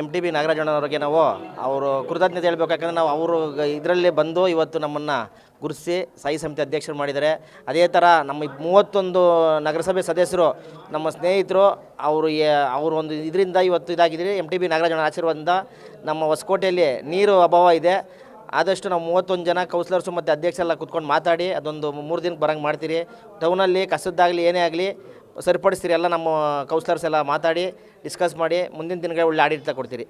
M T B ನಾಗರಾಜಣ್ಣವ್ರಿಗೆ ನಾವು ಅವರು ಕೃತಜ್ಞತೆ ಹೇಳ್ಬೇಕು. ಯಾಕಂದ್ರೆ ನಾವು ಅವರು ಇದರಲ್ಲೇ ಬಂದು ಇವತ್ತು ನಮ್ಮನ್ನು ಗುರುಸಿ ಸಾಯಿ ಸಮಿತಿ ಅಧ್ಯಕ್ಷರು ಮಾಡಿದ್ದಾರೆ. ಅದೇ ಥರ ನಮ್ಮ ಮೂವತ್ತೊಂದು ನಗರಸಭೆ ಸದಸ್ಯರು, ನಮ್ಮ ಸ್ನೇಹಿತರು, ಅವರು ಅವರು ಒಂದು ಇದರಿಂದ ಇವತ್ತು ಇದಾಗಿದ್ದೀರಿ. ಎಂ ಟಿ ಬಿ ನಾಗರಾಜಣ್ಣ ಆಶೀರ್ವಾದದಿಂದ ನಮ್ಮ ಹೊಸಕೋಟೆಯಲ್ಲಿ ನೀರು ಅಭಾವ ಇದೆ. ಆದಷ್ಟು ನಾವು ಮೂವತ್ತೊಂದು ಜನ ಕೌನ್ಸಿಲರ್ಸು ಮತ್ತು ಅಧ್ಯಕ್ಷರೆಲ್ಲ ಕುತ್ಕೊಂಡು ಮಾತಾಡಿ, ಅದೊಂದು ಮೂರು ದಿನಕ್ಕೆ ಬರಂಗೆ ಮಾಡ್ತೀರಿ. ಟೌನಲ್ಲಿ ಕಸದ್ದಾಗಲಿ ಏನೇ ಆಗಲಿ ಸರಿಪಡಿಸ್ತೀರಿ ಎಲ್ಲ ನಮ್ಮ ಕೌನ್ಸಿಲರ್ಸ್ ಎಲ್ಲ ಮಾತಾಡಿ ಡಿಸ್ಕಸ್ ಮಾಡಿ ಮುಂದಿನ ದಿನಗಳ ಒಳ್ಳೆ ಆಡಳಿತ ಕೊಡ್ತೀರಿ.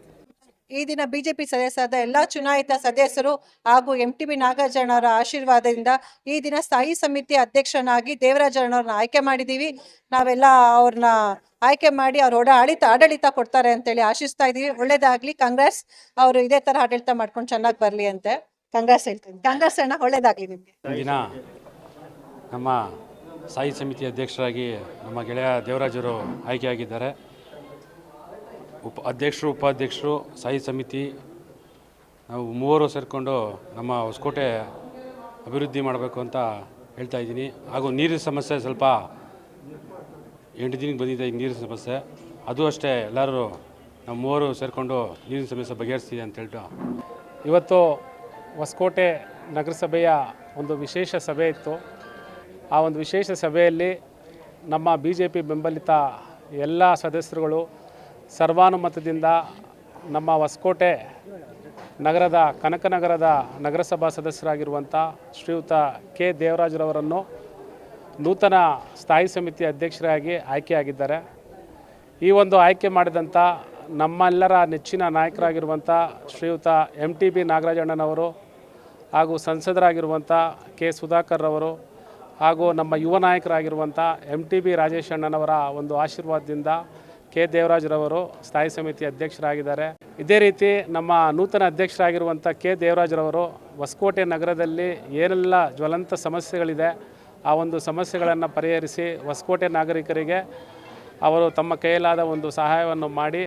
ಈ ದಿನ ಬಿಜೆಪಿ ಸದಸ್ಯರಾದ ಎಲ್ಲಾ ಚುನಾಯಿತ ಸದಸ್ಯರು ಹಾಗೂ ಎಂ ಟಿ ಬಿ ನಾಗಾರ್ಜುನರ ಆಶೀರ್ವಾದದಿಂದ ಈ ದಿನ ಸ್ಥಾಯಿ ಸಮಿತಿ ಅಧ್ಯಕ್ಷನಾಗಿ ದೇವರಾಜಣ್ಣವ್ರನ್ನ ಆಯ್ಕೆ ಮಾಡಿದ್ದೀವಿ. ನಾವೆಲ್ಲ ಅವ್ರನ್ನ ಆಯ್ಕೆ ಮಾಡಿ ಅವ್ರ ಒಡ ಆಡಳಿತ ಆಡಳಿತ ಕೊಡ್ತಾರೆ ಅಂತೇಳಿ ಆಶಿಸ್ತಾ ಇದ್ದೀವಿ. ಒಳ್ಳೇದಾಗ್ಲಿ. ಕಾಂಗ್ರೆಸ್ ಅವರು ಇದೇ ತರ ಆಡಳಿತ ಮಾಡ್ಕೊಂಡು ಚೆನ್ನಾಗಿ ಬರಲಿ ಅಂತೆ. ಕಾಂಗ್ರೆಸ್ ಹೇಳ್ತೀನಿ. ಕಾಂಗ್ರೆಸ್ ಅಣ್ಣ ಒಳ್ಳೇದಾಗ್ಲಿ ನಿಮಗೆ. ಈ ದಿನ ನಮ್ಮ ಸಾಯಿ ಸಮಿತಿ ಅಧ್ಯಕ್ಷರಾಗಿ ನಮ್ಮ ಗೆಳೆಯ ದೇವರಾಜರು ಆಯ್ಕೆಯಾಗಿದ್ದಾರೆ. ಉಪ ಅಧ್ಯಕ್ಷರು, ಉಪಾಧ್ಯಕ್ಷರು ಸಾಹಿತ್ಯ ಸಮಿತಿ, ನಾವು ಮೂವರು ಸೇರಿಕೊಂಡು ನಮ್ಮ ಹೊಸಕೋಟೆ ಅಭಿವೃದ್ಧಿ ಮಾಡಬೇಕು ಅಂತ ಹೇಳ್ತಾ ಇದ್ದೀನಿ. ಹಾಗೂ ನೀರಿನ ಸಮಸ್ಯೆ ಸ್ವಲ್ಪ ಎಂಟು ದಿನಕ್ಕೆ ಬಂದಿದೆ ಈ ನೀರಿನ ಸಮಸ್ಯೆ. ಅದು ಅಷ್ಟೇ, ಎಲ್ಲರೂ ನಾವು ಮೂವರು ಸೇರಿಕೊಂಡು ನೀರಿನ ಸಮಸ್ಯೆ ಬಗೆಹರಿಸ್ತೀವಿ ಅಂತ ಹೇಳ್ತಾ. ಇವತ್ತು ಹೊಸಕೋಟೆ ನಗರಸಭೆಯ ಒಂದು ವಿಶೇಷ ಸಭೆ ಇತ್ತು. ಆ ಒಂದು ವಿಶೇಷ ಸಭೆಯಲ್ಲಿ ನಮ್ಮ ಬಿ ಜೆ ಪಿ ಬೆಂಬಲಿತ ಎಲ್ಲ ಸದಸ್ಯರುಗಳು ಸರ್ವಾನುಮತದಿಂದ ನಮ್ಮ ಹೊಸಕೋಟೆ ನಗರದ ಕನಕನಗರದ ನಗರಸಭಾ ಸದಸ್ಯರಾಗಿರುವಂಥ ಶ್ರೀಯುತ ಕೆ ದೇವರಾಜರವರನ್ನು ನೂತನ ಸ್ಥಾಯಿ ಸಮಿತಿ ಅಧ್ಯಕ್ಷರಾಗಿ ಆಯ್ಕೆಯಾಗಿದ್ದಾರೆ. ಈ ಒಂದು ಆಯ್ಕೆ ಮಾಡಿದಂಥ ನಮ್ಮೆಲ್ಲರ ನೆಚ್ಚಿನ ನಾಯಕರಾಗಿರುವಂಥ ಶ್ರೀಯುತ ಎಂ ಟಿ ಬಿ ನಾಗರಾಜಣ್ಣನವರು ಹಾಗೂ ಸಂಸದರಾಗಿರುವಂಥ ಕೆ ಸುಧಾಕರ್ ಅವರು ಹಾಗೂ ನಮ್ಮ ಯುವ ನಾಯಕರಾಗಿರುವಂಥ ಎಂ ಟಿ ಬಿ ರಾಜೇಶ್ ಅಣ್ಣನವರ ಒಂದು ಆಶೀರ್ವಾದದಿಂದ ಕೆ ದೇವರಾಜ್ರವರು ಸ್ಥಾಯಿ ಸಮಿತಿ ಅಧ್ಯಕ್ಷರಾಗಿದ್ದಾರೆ. ಇದೇ ರೀತಿ ನಮ್ಮ ನೂತನ ಅಧ್ಯಕ್ಷರಾಗಿರುವಂಥ ಕೆ ದೇವರಾಜ್ರವರು ಹೊಸಕೋಟೆ ನಗರದಲ್ಲಿ ಏನೆಲ್ಲ ಜ್ವಲಂತ ಸಮಸ್ಯೆಗಳಿದೆ, ಆ ಒಂದು ಸಮಸ್ಯೆಗಳನ್ನು ಪರಿಹರಿಸಿ ಹೊಸಕೋಟೆ ನಾಗರಿಕರಿಗೆ ಅವರು ತಮ್ಮ ಕೈಯಲ್ಲಾದ ಒಂದು ಸಹಾಯವನ್ನು ಮಾಡಿ